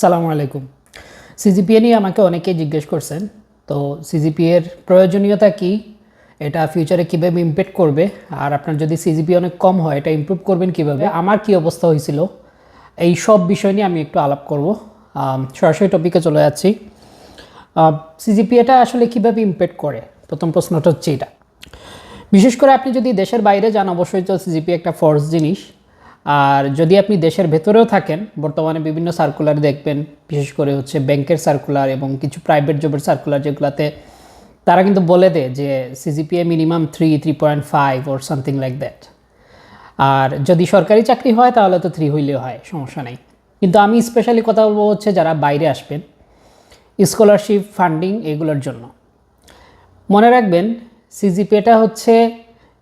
সালামু আলাইকুম। সিজিপিএ নিয়ে আমাকে অনেকেই জিজ্ঞেস করছেন, তো সিজিপিএ এর প্রয়োজনীয়তা কি? এটা ফিউচারে কীভাবে ইমপ্যাক্ট করবে? আর আপনার যদি সিজিপি অনেক কম হয়, এটা ইমপ্রুভ করবেন কীভাবে? আমার কি অবস্থা হয়েছিল? এই সব বিষয় নিয়ে আমি একটু আলাপ করব। সরাসরি টপিকে চলে যাচ্ছি। সিজিপিএটা আসলে কীভাবে ইমপ্যাক্ট করে? প্রথম প্রশ্নটা হচ্ছে এটা। বিশেষ করে আপনি যদি দেশের বাইরে যান, অবশ্যই তো সিজিপি একটা ফোর্স জিনিস। আর যদি আপনি দেশের ভেতরেও থাকেন, বর্তমানে বিভিন্ন সার্কুলার দেখবেন, বিশেষ করে হচ্ছে ব্যাংকের সার্কুলার এবং কিছু প্রাইভেট জবের সার্কুলার যেগুলোতে তারা কিন্তু বলে দেয় যে CGPA minimum three three point five or something like that আর যদি সরকারি চাকরি হয়, তাহলে তো থ্রি হইলেও হয়, সমস্যা নেই। কিন্তু আমি স্পেশালি কথা বলব হচ্ছে যারা বাইরে আসবেন স্কলারশিপ ফান্ডিং এগুলোর জন্য। মনে রাখবেন সিজিপিএটা হচ্ছে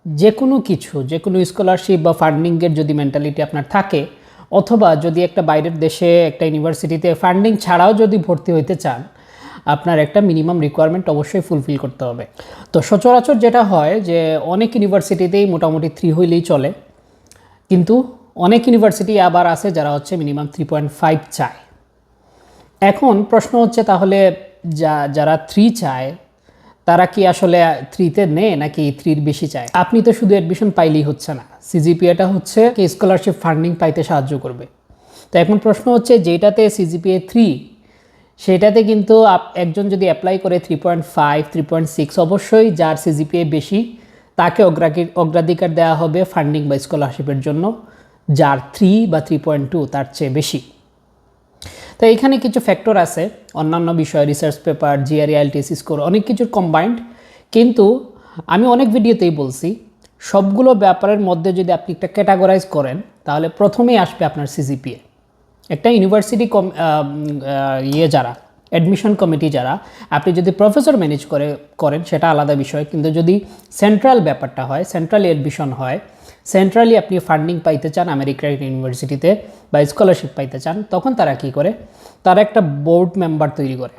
যে কোনো কিছু যে কোনো স্কলারশিপ বা ফান্ডিংয়ের যদি মেন্টালিটি আপনার থাকে, অথবা যদি একটা বাইরের দেশে, একটা ইউনিভার্সিটিতে ফান্ডিং ছাড়াও যদি ভর্তি হইতে চান, আপনার একটা মিনিমাম রিকোয়ারমেন্ট অবশ্যই ফুলফিল করতে হবে। তো সচরাচর যেটা হয় যে, অনেক ইউনিভার্সিটিতেই মোটামুটি থ্রি হইলেই চলে, কিন্তু অনেক ইউনিভার্সিটি আবার আছে যারা হচ্ছে মিনিমাম থ্রি পয়েন্ট ফাইভ চায়। এখন প্রশ্ন হচ্ছে তাহলে যা, যারা থ্রি চায় তারা কি আসলে থ্রিতে নেয় নাকি থ্রির বেশি চায়? আপনি তো শুধু অ্যাডমিশন পাইলেই হচ্ছে না। সিজিপিএটা হচ্ছে স্কলারশিপ ফান্ডিং পাইতে সাহায্য করবে। তো এখন প্রশ্ন হচ্ছে, যেটাতে সিজিপিএ থ্রি সেটাতে কিন্তু একজন যদি অ্যাপ্লাই করে three point five three point six অবশ্যই যার সিজিপিএ বেশি, তাকে অগ্রাকি অগ্রাধিকার দেওয়া হবে ফান্ডিং বা স্কলারশিপের জন্য। যার থ্রি বা থ্রি পয়েন্ট টু তার চেয়ে বেশি। তো এখানে কিছু ফ্যাক্টর আছে, অন্যান্য বিষয় research paper GRE IELTS score অনেক কিছুর কম্বাইন্ড কিন্তু আমি অনেক ভিডিওতেই বলছি, সবগুলো ব্যাপারের মধ্যে যদি আপনি একটা ক্যাটাগরাইজ করেন, তাহলে প্রথমেই আসবে আপনার সিজিপিএ একটা ইউনিভার্সিটি কম ইয়ে যারা অ্যাডমিশন কমিটি যারা, আপনি যদি প্রফেসর ম্যানেজ করে, করেন, সেটা আলাদা বিষয়। কিন্তু যদি সেন্ট্রাল ব্যাপারটা হয় সেন্ট্রালি অ্যাডমিশন হয় সেন্ট্রালি আপনি ফান্ডিং পাইতে চান আমেরিকার ইউনিভার্সিটিতে বা স্কলারশিপ পাইতে চান, তখন তারা কি করে? তারা একটা বোর্ড মেম্বার তৈরি করে।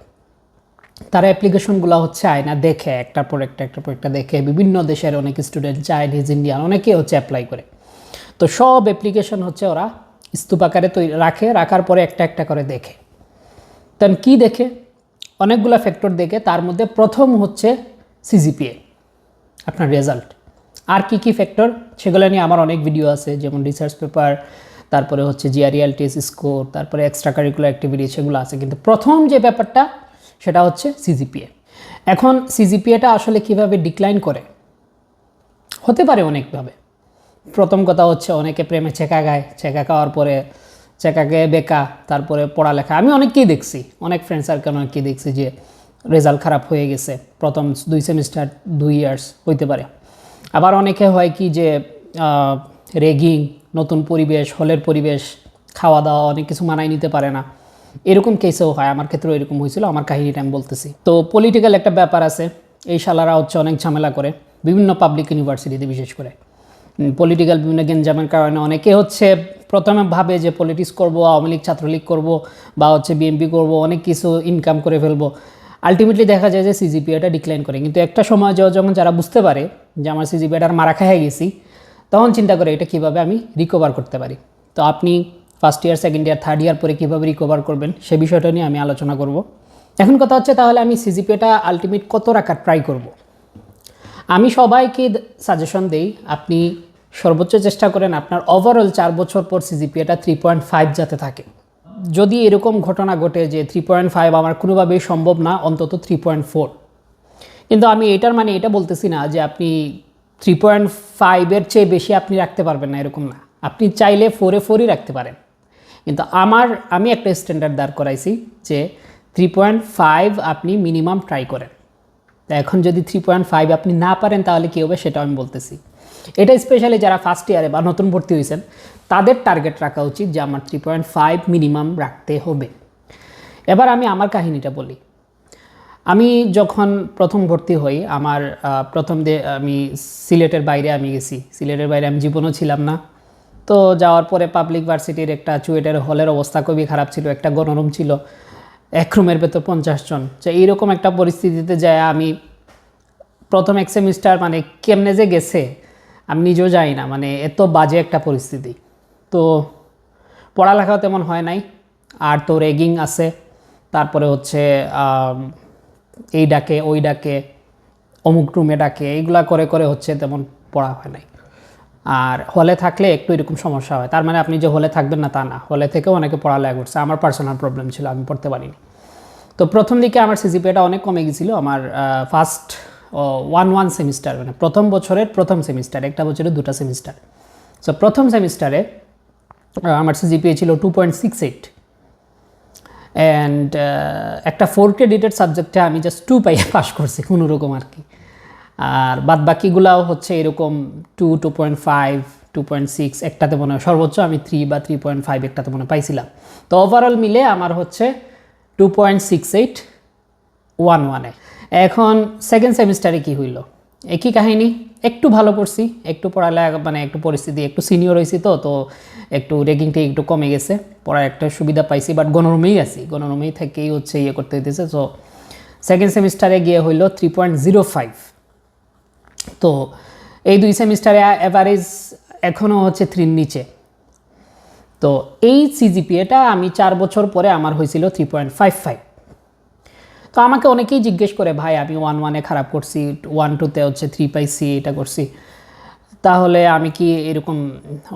তারা অ্যাপ্লিকেশনগুলো হচ্ছে আয়না দেখে, একটার পর একটা, একটার পর একটা দেখে। বিভিন্ন দেশের অনেক স্টুডেন্ট চাইনিজ ইন্ডিয়ান অনেকে হচ্ছে অ্যাপ্লাই করে। তো সব অ্যাপ্লিকেশন হচ্ছে ওরা স্তূপ আকারে তৈরি রাখে, রাখার পরে একটা একটা করে দেখে। তখন কি দেখে? অনেকগুলো ফ্যাক্টর দেখে, তার মধ্যে প্রথম হচ্ছে সিজিপিএ আপনার রেজাল্ট আর কি কি ফ্যাক্টর সেগুলো নিয়ে আমার অনেক ভিডিও আছে, যেমন রিসার্চ পেপার তারপরে হচ্ছে জিআরইএল টেস্ট স্কোর তারপরে এক্সট্রা কারিকুলার অ্যাক্টিভিটি সেগুলো আছে। কিন্তু প্রথম যে ব্যাপারটা, সেটা হচ্ছে সিজিপিএ এখন সিজিপিএটা আসলে কীভাবে ডিক্লাইন করে? হতে পারে অনেকভাবে। প্রথম কথা হচ্ছে, অনেকে প্রেমে চেকা গায়। চেকা খাওয়ার পরে চেকাকে, বেকা, তারপরে পড়ালেখা। আমি অনেককেই দেখছি, অনেক ফ্রেন্ড সার্কেল অনেককেই দেখছি যে রেজাল্ট খারাপ হয়ে গেছে, প্রথম দুই সেমিস্টার দুই ইয়ার্স হইতে পারে। আবার অনেকে হয় কি যে রেগিং নতুন পরিবেশ, হলের পরিবেশ খাওয়া দাওয়া অনেক কিছু মানায় নিতে পারে না। এরকম কেসেও হয়, আমার ক্ষেত্রেও এরকম হয়েছিল, আমার কাহিনীটা আমি বলতেছি। তো পলিটিক্যাল একটা ব্যাপার আছে, এই শালারা হচ্ছে অনেক ঝামেলা করে, বিভিন্ন পাবলিক ইউনিভার্সিটিতে বিশেষ করে। পলিটিক্যাল বিভিন্ন গেঞ্জামের কারণে অনেকে হচ্ছে প্রথমে ভাবে যে পলিটিক্স করব, আওয়ামী লীগ, ছাত্রলীগ করব বা হচ্ছে বিএনপি করব, অনেক কিছু ইনকাম করে ফেলব। আলটিমেটলি দেখা যায় যে সিজিপিএটা ডিক্লাইন করে। কিন্তু একটা সময় যখন যারা বুঝতে পারে যে আমার সিজিপিএটার মারা খাইয়ে গেছি, তখন চিন্তা করে এটা কীভাবে আমি রিকভার করতে পারি। তো আপনি first year second year third year পরে কীভাবে রিকভার করবেন, সে বিষয়টা নিয়ে আমি আলোচনা করব। এখন কথা হচ্ছে তাহলে আমি সিজিপিএটা আলটিমেট কত রাখার ট্রাই করব? আমি সবাইকে সাজেশন দেই, আপনি সর্বোচ্চ চেষ্টা করেন আপনার ওভারঅল চার বছর পর সিজিপিএটা থ্রি পয়েন্ট ফাইভ যাতে থাকে। যদি এরকম ঘটনা ঘটে যে থ্রি পয়েন্ট ফাইভ আমার কোনোভাবেই সম্ভব না, অন্তত থ্রি পয়েন্ট ফোর কিন্তু আমি এটার মানে এটা বলতেছি না যে আপনি থ্রি পয়েন্ট ফাইভের চেয়ে বেশি আপনি রাখতে পারবেন না, এরকম না। আপনি চাইলে ফোরে ফোরই রাখতে পারেন। কিন্তু আমার, আমি একটা স্ট্যান্ডার্ড দাঁড় করাইছি যে থ্রি পয়েন্ট ফাইভ আপনি মিনিমাম ট্রাই করেন। তা এখন যদি থ্রি পয়েন্ট ফাইভ আপনি না পারেন তাহলে কী হবে সেটাও আমি বলতেছি। এটা স্পেশালি যারা ফার্স্ট ইয়ারে বা নতুন ভর্তি হয়েছেন, তাদের টার্গেট রাখা উচিত যে আমার থ্রি পয়েন্ট ফাইভ মিনিমাম রাখতে হবে। এবার আমি আমার কাহিনীটা বলি। আমি যখন প্রথম ভর্তি হই, আমার প্রথম দে আমি সিলেটের বাইরে আমি গেছি। সিলেটের বাইরে আমি জীবনও ছিলাম না। তো যাওয়ার পরে পাবলিক ভার্সিটির একটা চুয়েটের হলের অবস্থা খুবই খারাপ ছিল, একটা গণরুম ছিল, এক রুমের ভেতর পঞ্চাশ জন। তো এইরকম একটা পরিস্থিতিতে যায় আমি প্রথম এক সেমিস্টার মানে কেমনে যে গেছে আমি নিজেও যাই না মানে এত বাজে একটা পরিস্থিতি। তো পড়ালেখাও তেমন হয় নাই, আর তো রেগিং আছে, তারপরে হচ্ছে এই ডাকে, ওই ডাকে, অমুক রুমে ডাকে, এইগুলা করে করে হচ্ছে তেমন পড়া হয় নাই। আর হলে থাকলে একটু এরকম সমস্যা হয়, তার মানে আপনি যে হলে থাকবেন না তা না, হলে থেকেও অনেকে পড়ালেখা করছে, আমার পার্সোনাল প্রবলেম ছিল, আমি পড়তে পারিনি। তো প্রথম দিকে আমার সিজিপিএটা অনেক কমে গেছিল, আমার ফার্স্ট ওয়ান ওয়ান সেমিস্টার মানে প্রথম বছরের প্রথম সেমিস্টার একটা বছরে দুটো সেমিস্টার সো প্রথম সেমিস্টারে আমার সিজিপিএ ছিল two point six eight and একটা ফোর ক্রেডিটেড সাবজেক্টে আমি জাস্ট টু পাইয়ে পাস করছি, কোনো রকম আর কি। আর বাদ বাকিগুলাও হচ্ছে এরকম two two point five two point six একটাতে মনে হয় সর্বোচ্চ আমি থ্রি বা থ্রি পয়েন্ট ফাইভ একটাতে মনে পাইছিলাম। তো ওভারঅল মিলে আমার হচ্ছে two point six eight one ওয়ানে এখন সেকেন্ড সেমিস্টারে কি হইল? একই কাহিনী, একটু ভালো করছি একটু পড়ালেখা মানে একটু পরিস্থিতি, একটু সিনিয়র হয়েছি তো তো একটু রেগিংটা একটু কমে গেছে, পড়ার একটা সুবিধা পাইছি বাট গণরুমেই আছি গণরুমেই থেকেই হচ্ছে ইয়ে করতে হইতেছে সো সেকেন্ড সেমিস্টারে গিয়ে হইল থ্রি পয়েন্ট জিরো ফাইভ তো এই দুই সেমিস্টারে অ্যাভারেজ এখনও হচ্ছে থ্রির নিচে। তো এই সিজিপিএটা আমি চার বছর পরে আমার হয়েছিল থ্রি পয়েন্ট ফাইভ ফাইভ তো আমাকে অনেকেই জিজ্ঞেস করে, ভাই, আমি ওয়ান ওয়ানে খারাপ করছি ওয়ান টুতে হচ্ছে থ্রি পাইছি, এটা করছি। তাহলে আমি কি এরকম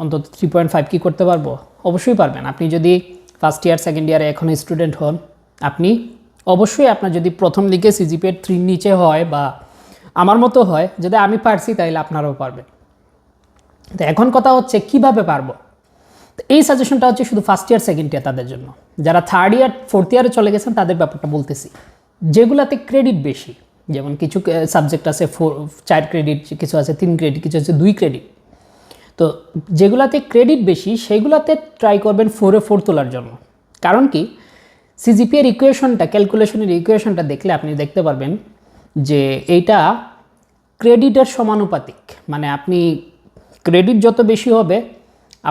অন্তত থ্রি পয়েন্ট ফাইভ কী করতে পারব? অবশ্যই পারবেন। আপনি যদি ফার্স্ট ইয়ার সেকেন্ড ইয়ারে এখন স্টুডেন্ট হন, আপনি অবশ্যই আপনার যদি প্রথম দিকে সিজিপিএ থ্রির নিচে হয় বা আমার মতো হয়, যদি আমি পারছি তাহলে আপনারাও পারবেন। তো এখন কথা হচ্ছে, কীভাবে পারব? তো এই সাজেশনটা হচ্ছে শুধু ফার্স্ট ইয়ার সেকেন্ড ইয়ার তাদের জন্য। যারা থার্ড ইয়ার ফোর্থ ইয়ারে চলে গেছেন, তাদের ব্যাপারটা বলতেছি। যেগুলাতে ক্রেডিট বেশি, যেমন কিছু সাবজেক্ট আছে ফোর চার ক্রেডিট কিছু আছে তিন ক্রেডিট কিছু আছে দুই ক্রেডিট তো যেগুলাতে ক্রেডিট বেশি, সেগুলাতে ট্রাই করবেন ফোরে ফোর তোলার জন্য। কারণ কি? সিজিপিএর ইকুয়েশনটা ক্যালকুলেশনের ইকুয়েশনটা দেখলে আপনি দেখতে পারবেন যে এইটা ক্রেডিটের সমানুপাতিক। মানে আপনি ক্রেডিট যত বেশি হবে,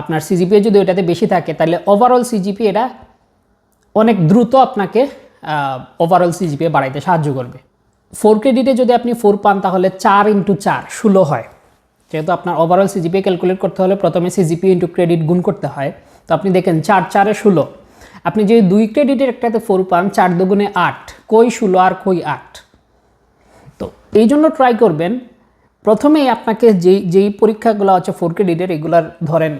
আপনার সিজিপিএ যদি ওইটাতে বেশি থাকে, তাহলে ওভারঅল সিজিপি এটা অনেক দ্রুত আপনাকে ওভারঅল সিজিপিএ বাড়াইতে সাহায্য করবে। ফোর ক্রেডিটে যদি আপনি ফোর পান, তাহলে চার ইন্টু চার ষোলো হয়। যেহেতু আপনার ওভারঅল সিজিপিএ ক্যালকুলেট করতে হলে প্রথমে সিজিপি ইন্টু ক্রেডিট গুণ করতে হয়। তো আপনি দেখেন, চার, চারে ষোলো। আপনি যদি দুই ক্রেডিটের একটাতে ফোর পান, চার দুগুণে আট, কই ষোলো আর কই আট? তো এই জন্য ট্রাই করবেন। প্রথমেই আপনাকে যেই যেই পরীক্ষাগুলো আছে ফোর ক্রেডিটের এগুলার ধরেন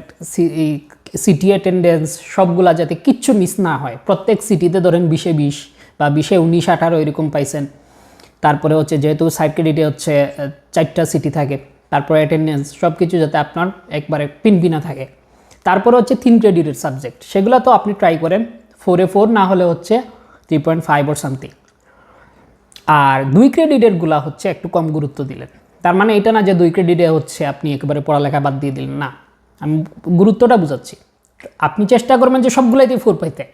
সিটি অ্যাটেন্ডেন্স সবগুলা যাতে কিচ্ছু মিস না হয়। প্রত্যেক সিটিতে ধরেন বিশে বিশ বা বিশে উনিশ, আঠারো এরকম পাইছেন। তারপরে হচ্ছে যেহেতু সাইড ক্রেডিটে হচ্ছে চারটা সিটি থাকে, তারপরে অ্যাটেন্ডেন্স সব কিছু যাতে আপনার একবারে পিনপিনা থাকে। তারপরে হচ্ছে তিন ক্রেডিটের সাবজেক্ট সেগুলো তো আপনি ট্রাই করেন ফোরে ফোর না হলে হচ্ছে three point five or something আর দুই ক্রেডিটেরগুলা হচ্ছে একটু কম গুরুত্ব দিলেন। তার মানে এটা না যে দুই ক্রেডিটে হচ্ছে আপনি একেবারে পড়ালেখা বাদ দিয়ে দিলেন, না। আমি গুরুত্বটা বুঝাচ্ছি। আপনি চেষ্টা করবেন যে সবগুলোতে ফোর পাইতে।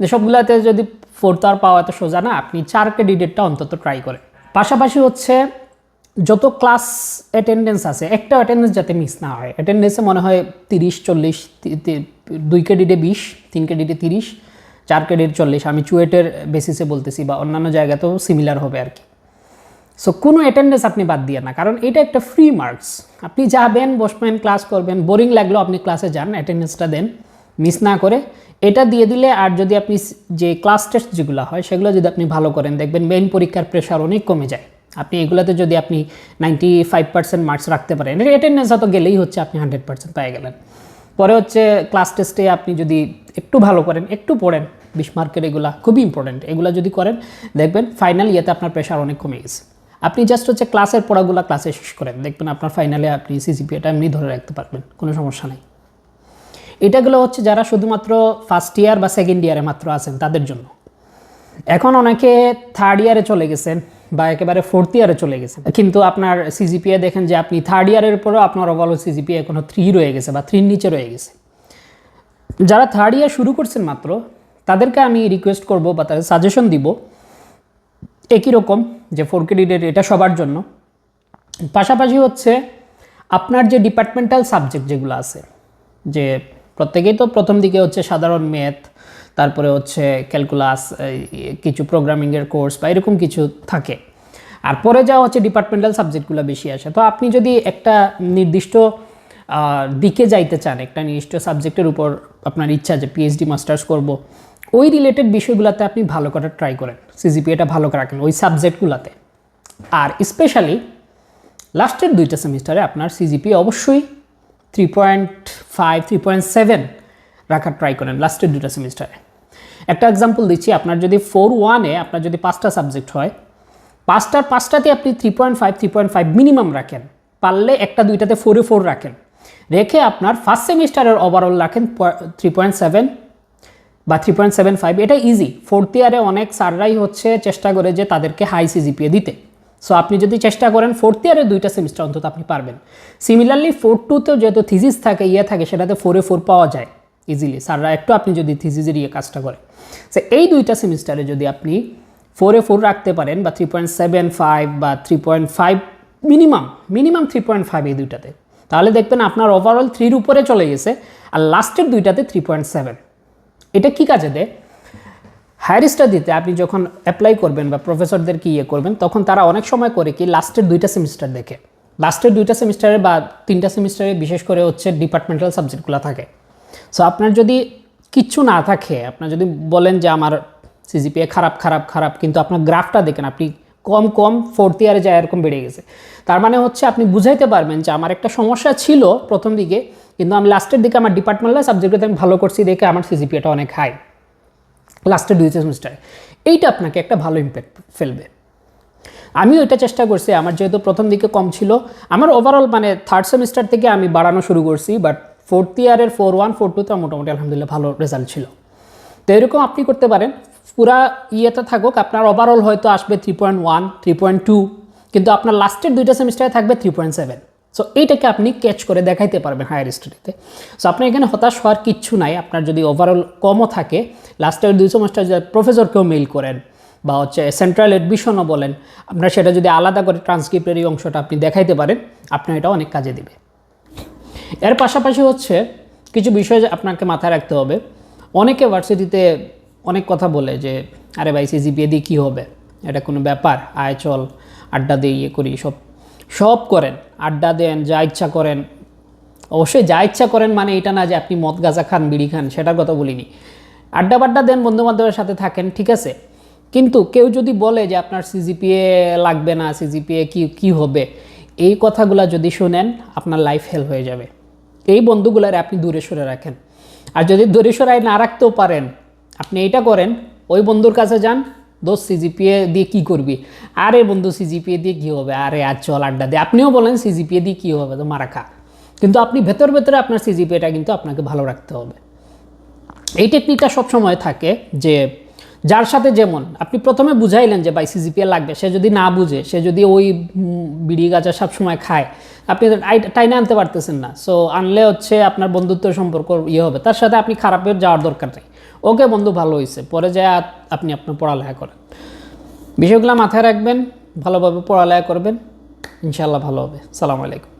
যে সবগুলোতে যদি ফোর তো আর পাওয়া এত সোজা না, আপনি চার ক্রেডিটেরটা অন্তত ট্রাই করেন। পাশাপাশি হচ্ছে যত ক্লাস অ্যাটেন্ডেন্স আছে একটা অ্যাটেন্ডেন্স যাতে মিস না হয়। অ্যাটেন্ডেন্সে মনে হয় তিরিশ, চল্লিশ দুই ক্রেডিটে বিশ, তিন ক্রেডিটে তিরিশ, চার ক্রেডিট চল্লিশ। আমি চুয়েটের বেসিসে বলতেছি বা অন্যান্য জায়গাতেও সিমিলার হবে আর কি। সো কোনো অ্যাটেন্ডেন্স আপনি বাদ দিয়ে না, কারণ এটা একটা ফ্রি মার্কস আপনি যাবেন, বসবেন ক্লাস করবেন বোরিং লাগলেও আপনি ক্লাসে যান অ্যাটেন্ডেন্সটা দেন মিস না করে। এটা দিয়ে দিলে আর যদি আপনি যে ক্লাস টেস্ট যেগুলো হয়, সেগুলো যদি আপনি ভালো করেন, দেখবেন মেইন পরীক্ষার প্রেশার অনেক কমে যায়। আপনি এগুলোতে যদি আপনি নাইনটি ফাইভ পার্সেন্ট মার্কস রাখতে পারেন অ্যাটেন্ডেন্স হয়তো গেলেই হচ্ছে, আপনি হান্ড্রেড পার্সেন্ট পেয়ে গেলেন। পরে হচ্ছে ক্লাস টেস্টে আপনি যদি একটু ভালো করেন, একটু পড়েন, বিশ মার্কের এগুলা খুবই ইম্পর্টেন্ট এগুলো যদি করেন, দেখবেন ফাইনাল ইয়েতে আপনার প্রেশার অনেক কমে গেছে। আপনি জাস্ট হচ্ছে ক্লাসের পড়াগুলো ক্লাসে শেষ করেন। দেখবেন আপনার ফাইনালে আপনি সিজিপিএটা এমনি ধরে রাখতে পারবেন, কোনো সমস্যা নেই। এটাগুলো হচ্ছে যারা শুধুমাত্র ফার্স্ট ইয়ার বা সেকেন্ড ইয়ারে মাত্র আছেন, তাদের জন্য। এখন অনেকে থার্ড ইয়ারে চলে গেছেন বা একেবারে ফোর্থ ইয়ারে চলে গেছেন। কিন্তু আপনার সিজিপিএ দেখেন যে আপনি থার্ড ইয়ারের পরেও আপনার ওভারঅল সিজিপিএ এখনও থ্রি রয়ে গেছে বা থ্রির নিচে রয়ে গেছে। যারা থার্ড ইয়ার শুরু করছেন মাত্র, তাদেরকে আমি রিকোয়েস্ট করব বা তাদের সাজেশন দিব একই রকম যে ফোর কে ক্রেডিটের এটা সবার জন্য। পাশাপাশি হচ্ছে আপনার যে ডিপার্টমেন্টাল সাবজেক্ট যেগুলো আছে, যে প্রত্যেকেই তো প্রথম দিকে হচ্ছে সাধারণ ম্যাথ তারপরে হচ্ছে ক্যালকুলাস কিছু প্রোগ্রামিংয়ের কোর্স বা এরকম কিছু থাকে। আর পরে যা হচ্ছে ডিপার্টমেন্টাল সাবজেক্টগুলো বেশি আসে। তো আপনি যদি একটা নির্দিষ্ট দিকে যাইতে চান, একটা নির্দিষ্ট সাবজেক্টের উপর আপনার ইচ্ছা যে পিএইচডি মাস্টার্স করব, ওই রিলেটেড বিষয়গুলোতে আপনি ভালো করে ট্রাই করেন। সিজিপিএটা ভালো করে রাখেন ওই সাবজেক্টগুলোতে আর স্পেশালি লাস্টের দুইটা সেমিস্টারে আপনার সিজিপি অবশ্যই three point five three point seven রাখার ট্রাই করেন লাস্টের দুইটা সেমিস্টারে একটা এক্সাম্পল দিচ্ছি, আপনার যদি ফোর ওয়ানে আপনার যদি পাঁচটা সাবজেক্ট হয়, পাঁচটার পাঁচটাতে আপনি three point five three point five minimum রাখেন। পারলে একটা দুইটাতে ফোরে ফোর রাখেন। রেখে আপনার ফার্স্ট সেমিস্টারের ওভারঅল রাখেন থ্রি পয়েন্ট সেভেন বা থ্রি পয়েন্ট সেভেন ফাইভ এটা ইজি ফোর্থ ইয়ারে অনেক স্যাররাই হচ্ছে চেষ্টা করে যে তাদেরকে হাই সিজিপিএ দিতে। সো আপনি যদি চেষ্টা করেন ফোর্থ ইয়ারে দুইটা সেমিস্টার অন্তত আপনি পারবেন। সিমিলারলি ফোর টুতেও যেহেতু থিজিস থাকে ইয়ে থাকে, সেটাতে ফোরে ফোর পাওয়া যায় ইজিলি স্যাররা একটু আপনি যদি থিজিসের ইয়ে কাজটা করে। সে এই দুইটা সেমিস্টারে যদি আপনি ফোরে ফোর রাখতে পারেন বা থ্রি পয়েন্ট সেভেন ফাইভ বা three point five minimum minimum three point five এই দুইটাতে, তাহলে দেখবেন আপনার ওভারঅল থ্রির উপরে চলে গেছে আর লাস্টের দুইটাতে থ্রি পয়েন্ট সেভেন এটা কী কাজে দেয়? হায়ার দিতে আপনি যখন অ্যাপ্লাই করবেন বা প্রফেসরদেরকে ইয়ে করবেন, তখন তারা অনেক সময় করে কি লাস্টের দুইটা সেমিস্টার দেখে। লাস্টের দুইটা সেমিস্টারে বা তিনটা সেমিস্টারে বিশেষ করে হচ্ছে ডিপার্টমেন্টাল সাবজেক্টগুলো থাকে। সো আপনার যদি কিচ্ছু না থাকে, আপনার যদি বলেন যে আমার সিজিপিএ খারাপ খারাপ খারাপ, কিন্তু আপনার গ্রাফটা দেখেন, আপনি কম কম ফোর্থ ইয়ারে যায় এরকম বেড়ে গেছে। তার মানে হচ্ছে আপনি বুঝাইতে পারবেন যে আমার একটা সমস্যা ছিল প্রথম দিকে, কিন্তু আমি লাস্টের দিকে আমার ডিপার্টমেন্টাল সাবজেক্টে আমি ভালো করছি দেখে আমার সিজিপিএটা অনেক হাই লাস্টের দুই সেমিস্টারে এইটা আপনাকে একটা ভালো ইম্প্যাক্ট ফেলবে। আমিও এটা চেষ্টা করছি, আমার যেহেতু প্রথম দিকে কম ছিল, আমার ওভারঅল মানে থার্ড সেমিস্টার থেকে আমি বাড়ানো শুরু করছি বাট ফোর্থ ইয়ারের ফোর ওয়ান ফোর টুতে মোটামুটি আলহামদুলিল্লাহ ভালো রেজাল্ট ছিল। তো এরকম আপনি করতে পারেন। পুরা ইয়েতে থাকুক, আপনার ওভারঅল হয়তো আসবে three point one three point two কিন্তু আপনার লাস্টের দুইটা সেমিস্টারে থাকবে থ্রি পয়েন্ট সেভেন সো এইটাকে আপনি ক্যাচ করে দেখাইতে পারবেন হায়ার স্টাডিতে সো আপনার এখানে হতাশ হওয়ার কিচ্ছু নাই। আপনার যদি ওভারঅল কমও থাকে লাস্টের দুই সেমিস্টার যদি প্রফেসরকেও মেইল করেন, বা হচ্ছে সেন্ট্রাল এডমিশনও বলেন, আপনার সেটা যদি আলাদা করে ট্রান্সক্রিপ্টের এই অংশটা আপনি দেখাইতে পারেন, আপনার এটা অনেক কাজে দিবে। এর পাশাপাশি হচ্ছে, কিছু বিষয় আপনাকে মাথায় রাখতে হবে, অনেকে ভার্সিটিতে অনেক কথা বলে যে, আরে ভাই সিজিপিএ দিয়ে কী হবে? এটা কোনো ব্যাপার? আয়, চল, আড্ডা দিয়ে ইয়ে করি, সব সব করেন, আড্ডা দেন, যা ইচ্ছা করেন। অবশ্যই যা ইচ্ছা করেন মানে এটা না যে আপনি মদ গাঁজা খান, বিড়ি খান, সেটার কথা বলিনি। আড্ডা বাড্ডা দেন, বন্ধুবান্ধবের সাথে থাকেন, ঠিক আছে? কিন্তু কেউ যদি বলে যে আপনার সিজিপিএ লাগবে না সিজিপিএ কি কি হবে? এই কথাগুলো যদি শোনেন, আপনার লাইফ হেল হয়ে যাবে। এই বন্ধুগুলার আপনি দূরে সরে রাখেন। আর যদি দূরে সরাই না রাখতেও পারেন আপনি এইটা করেন, ওই বন্ধুর কাছে যান দোষ সিজিপিএ দিয়ে কি করবি? আরে বন্ধু সিজিপিএ দিয়ে কী হবে? আরে আর চল আড্ডা দিয়ে আপনিও বলেন সিজিপিএ দিয়ে কী হবে? তো মারা খা। কিন্তু আপনি ভেতর ভেতরে আপনার সিজিপিএটা কিন্তু আপনাকে ভালো রাখতে হবে। এই টেকনিকটা সবসময় থাকে যে, যার সাথে যেমন, আপনি প্রথমে বুঝাইলেন যে, ভাই সিজিপিএ লাগবে। সে যদি না বুঝে, সে যদি ওই বিড়ি গাঁজা সবসময় খায়, আপনি টাইনে আনতে পারতেছেন না। সো আনলে হচ্ছে আপনার বন্ধুত্ব সম্পর্ক ইয়ে হবে। তার সাথে আপনি খারাপের যাওয়ার দরকার নেই। ওকে বন্ধু, ভালো হয়েছে পরে যায় আপনি আপনার পড়ালেখা করেন। বিষয়গুলো মাথায় রাখবেন, ভালোভাবে পড়ালেখা করবেন ইনশাল্লাহ ভালো হবে। সালাম আলাইকুম।